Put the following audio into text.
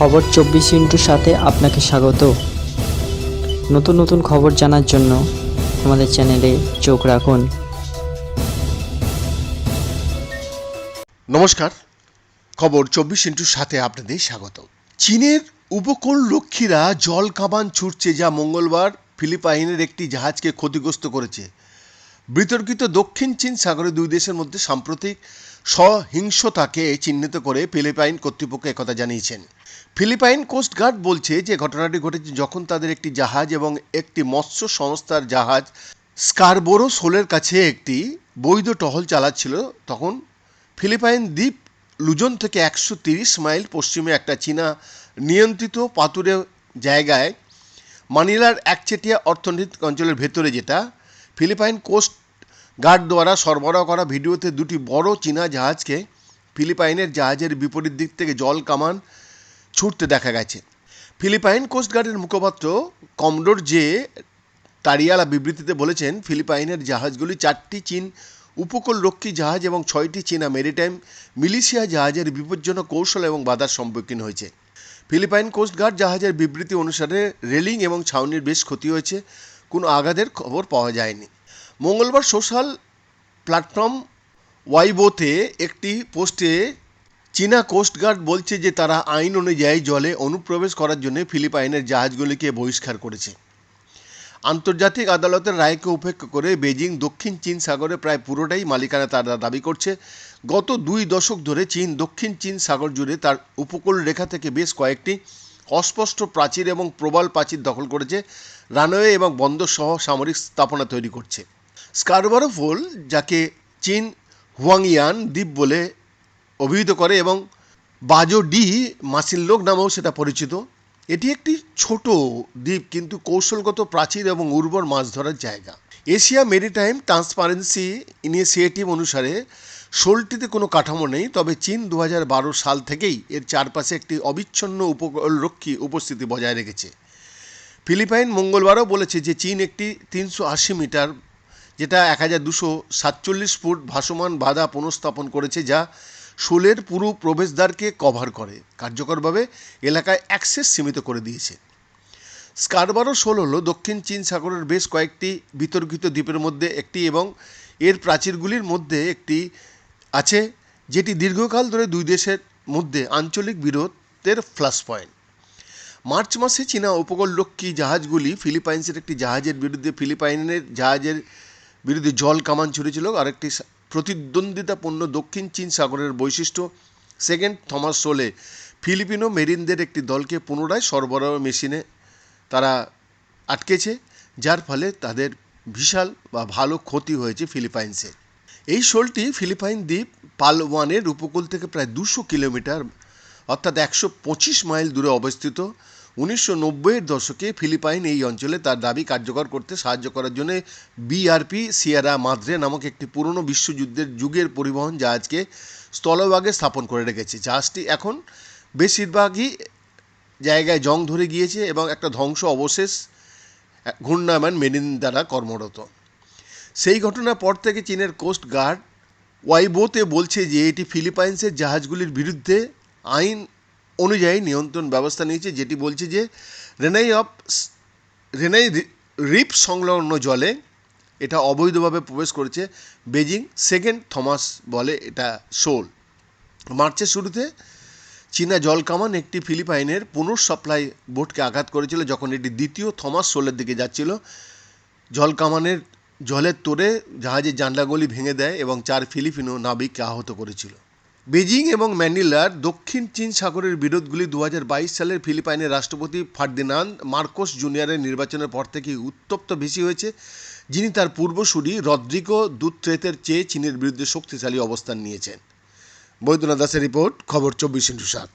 খবর চব্বিশ ইন্টুর সাথে আপনাকে স্বাগত। নতুন নতুন খবর জানার জন্য আমাদের চ্যানেলে চোখ রাখুন। নমস্কার, খবর চব্বিশ ইন্টুর সাথে আপনাদের স্বাগত। চীনের উপকূল রক্ষীরা জল কামান ছুটছে যা মঙ্গলবার ফিলিপাইনের একটি জাহাজকে ক্ষতিগ্রস্ত করেছে। বিতর্কিত দক্ষিণ চীন সাগরে দুই দেশের মধ্যে সাম্প্রতিক সহিংসতাকে চিহ্নিত করে ফিলিপাইন কর্তৃপক্ষ একথা জানিয়েছেন। ফিলিপাইন কোস্টগার্ড বলছে যে ঘটনাটি ঘটেছে যখন তাদের একটি জাহাজ এবং একটি মৎস্য সংস্থার জাহাজ স্কারবোরো সোলের কাছে একটি বৈধ টহল চালাচ্ছিল। তখন ফিলিপাইন দ্বীপ লুজন থেকে একশো তিরিশ মাইল পশ্চিমে একটা চীনা নিয়ন্ত্রিত পাতুরে জায়গায় মানিলার একচেটিয়া অর্থনৈতিক অঞ্চলের ভেতরে যেটা ফিলিপাইন কোস্ট গার্ড দ্বারা সরবরাহ করা ভিডিওতে দুটি বড় চীনা জাহাজকে ফিলিপাইনের জাহাজের বিপরীত দিক থেকে জল কামান ছুটতে দেখা গেছে। ফিলিপাইন কোস্টগার্ডের মুখপাত্র কমডোর জে তারিয়ালা বিবৃতিতে বলেছেন, ফিলিপাইনের জাহাজগুলি চারটি চীন উপকূলরক্ষী জাহাজ এবং ছয়টি চীনা মেরিটাইম মিলিশিয়া জাহাজের বিপজ্জনক কৌশল এবং বাধার সম্মুখীন হয়েছে। ফিলিপাইন কোস্টগার্ড জাহাজের বিবৃতি অনুসারে রেলিং এবং ছাউনির বেশ ক্ষতি হয়েছে, কোনো আঘাতের খবর পাওয়া যায়নি। মঙ্গলবার সোশ্যাল প্ল্যাটফর্ম ওয়াইবোতে একটি পোস্টে চীনা কোস্টগার্ড বলছে যে তারা আইন অনুযায়ী জলে অনুপ্রবেশ করার জন্য ফিলিপাইনের জাহাজগুলিকে বহিষ্কার করেছে। আন্তর্জাতিক আদালতের রায়কে উপেক্ষা করে বেজিং দক্ষিণ চীন সাগরে প্রায় পুরোটাই মালিকানা তারা দাবি করছে। গত দুই দশক ধরে চীন দক্ষিণ চীন সাগর জুড়ে তার উপকূল রেখা থেকে বেশ কয়েকটি অস্পষ্ট প্রাচীর এবং প্রবাল প্রাচীর দখল করেছে, রানওয়ে এবং বন্দর সহ সামরিক স্থাপনা তৈরি করছে। স্কারবারো ফোল, যাকে চীন হুয়াংয়ান দ্বীপ বলে অভিহিত করে এবং বাজো ডি মাসিল লোক নামেও সেটা পরিচিত। এটি একটি ছোট দ্বীপ কিন্তু কৌশলগত প্রাচীর এবং উর্বর মাছ ধরার জায়গা। এশিয়া মেরিটাইম ট্রান্সপারেন্সি ইনিশিয়েটিভ অনুসারে শোলটিতে কোনো কাঠামো নেই, তবে চীন দু হাজার বারো সাল থেকেই এর চারপাশে একটি অবিচ্ছন্ন উপকূলরক্ষী উপস্থিতি বজায় রেখেছে। ফিলিপাইন মঙ্গলবারও বলেছে যে চীন একটি তিনশো আশি মিটার, যেটা এক হাজার দুশো সাতচল্লিশ ফুট ভাসমান বাধা পুনঃস্থাপন করেছে, যা শোলের পুরো প্রবেশদ্বারকে কভার করে। কার্যকরভাবে এলাকায় অ্যাক্সেস সীমিত করে দিয়েছে। স্কারবারো শোল হলো দক্ষিণ চীন সাগরের বেশ কয়েকটি বিতর্কিত দ্বীপের মধ্যে একটি এবং এর প্রাচীরগুলির মধ্যে একটি আছে, যেটি দীর্ঘকাল ধরে দুই দেশের মধ্যে আঞ্চলিক বিরোধের ফ্লাশ পয়েন্ট মার্চ মাসে চীনা উপকূলরক্ষী জাহাজগুলি ফিলিপাইন্সের একটি জাহাজের বিরুদ্ধে ফিলিপাইনের জাহাজের বিরুদ্ধে জল কামান ছুড়েছিল। আরেকটি প্রতিদ্বন্দ্বিতাপূর্ণ দক্ষিণ চীন সাগরের বৈশিষ্ট্য। Second, Thomas shoal. ফিলিপিনো মেরিনদের একটি দলকে পুনরায় সরবরাহ মেশিনে তারা আটকেছে, যার ফলে তাদের বিশাল বা ভালো ক্ষতি হয়েছে ফিলিপাইন্সে। এই শোলটি ফিলিপাইন দ্বীপ পালওয়ানের উপকূল থেকে প্রায় দুশো কিলোমিটার, অর্থাৎ একশো পঁচিশ মাইল দূরে অবস্থিত। উনিশশো নব্বইয়ের দশকে ফিলিপাইন এই অঞ্চলে তার দাবি কার্যকর করতে সাহায্য করার জন্য বিআরপি সিয়ারা মাদ্রে নামক একটি পুরনো বিশ্বযুদ্ধের যুগের পরিবহন জাহাজকে স্থলভাগে স্থাপন করে রেখেছে। জাহাজটি এখন বেশিরভাগই জায়গায় জং ধরে গিয়েছে এবং একটা ধ্বংস অবশেষ ঘূর্ণায়মান মেরিন দ্বারা কর্মরত। সেই ঘটনার পর থেকে চীনের কোস্ট গার্ড ওয়াইবোতে বলছে যে এটি ফিলিপাইন্সের জাহাজগুলির বিরুদ্ধে আইন অনুযায়ী নিয়ন্ত্রণ ব্যবস্থা নিয়েছে, যেটি বলছে যে রেনাই অফ রেনাই রিপ সংলগ্ন জলে এটা অবৈধভাবে প্রবেশ করেছে বেজিং সেকেন্ড থমাস বলে এটা শোল। মার্চের শুরুতে চীনা জল কামান একটি ফিলিপাইনের পুনঃসাপ্লাই বোটকে আঘাত করেছিল যখন এটি দ্বিতীয় থমাস শোলের দিকে যাচ্ছিল। জল কামানের জলের তোরে জাহাজের জানলাগুলি ভেঙে দেয় এবং চার ফিলিপিনো নাবিককে আহত করেছিল। বেজিং এবং ম্যান্ডিলার দক্ষিণ চীন সাগরের বিরোধগুলি দু হাজার বাইশ সালের ফিলিপাইনের রাষ্ট্রপতি ফার্দিনান্দ মার্কোস জুনিয়রের নির্বাচনের পর থেকে উত্তপ্ত বেশি হয়েছে, যিনি তার পূর্বসূরি রদ্রিগো দুত্রেতের চেয়ে চীনের বিরুদ্ধে শক্তিশালী অবস্থান নিয়েছেন। বৈদ্যনাথ দাসের রিপোর্ট, খবর চব্বিশ ইন্টু সাত।